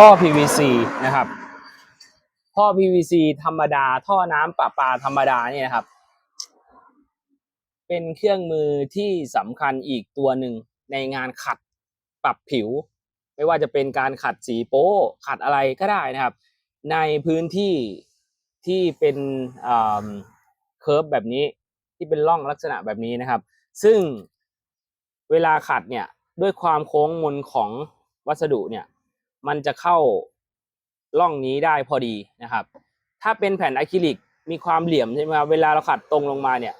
ท่อ PVC นะครับ ท่อ PVC ธรรมดา ท่อน้ำประปาธรรมดาเนี่ยนะครับ เป็นเครื่องมือที่สำคัญอีกตัวหนึ่งในงานขัดปรับผิว ไม่ว่าจะเป็นการขัดสีโป๊ขัดอะไรก็ได้นะครับ ในพื้นที่ที่เป็นเคิร์ฟแบบนี้ที่เป็นร่องลักษณะแบบนี้นะครับ ซึ่งเวลาขัดเนี่ยด้วยความโค้งมนของวัสดุเนี่ย มันจะเข้าร่องนี้ได้พอดีนะครับ ถ้าเป็นแผ่นอะคริลิกมีความเหลี่ยมใช่ไหมครับเวลาเราขัดตรงลงมาเนี่ย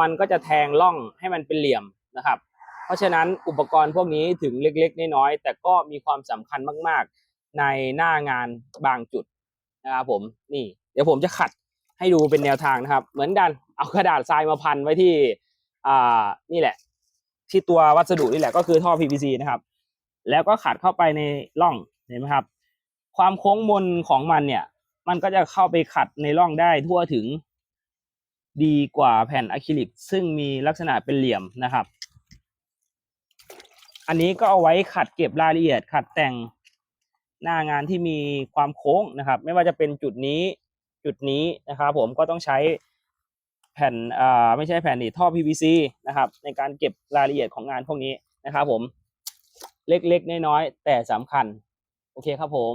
มันก็จะแทงร่องให้มันเป็นเหลี่ยมนะครับ เพราะฉะนั้นอุปกรณ์พวกนี้ถึงเล็กๆน้อยๆแต่ก็มีความสำคัญมากๆ ในหน้างานบางจุดนะครับผมนี่เดี๋ยวผมจะขัดให้ดูเป็นแนวทางนะครับ เหมือนกันเอากระดาษทรายมาพันไว้ที่อ่านี่แหละ ที่ตัววัสดุนี่แหละก็คือท่อ PVC นะครับ แล้วก็ขัดเข้าไปในร่อง เห็นไหมครับ ความโค้งมนของมันเนี่ย มันก็จะเข้าไปขัดในร่องได้ทั่วถึง ดีกว่าแผ่นอะคริลิก ซึ่งมีลักษณะเป็นเหลี่ยมนะครับ อันนี้ก็เอาไว้ขัดเก็บรายละเอียด ขัดแต่งหน้างานที่มีความโค้งนะครับ ไม่ว่าจะเป็นจุดนี้จุดนี้นะครับ ผมก็ต้องใช้แผ่นอ่าไม่ใช่แผ่นนี่ท่อ PVC นะครับ ในการเก็บรายละเอียดของงานพวกนี้นะครับ ผมเล็กๆน้อยๆแต่สำคัญ โอเคครับผม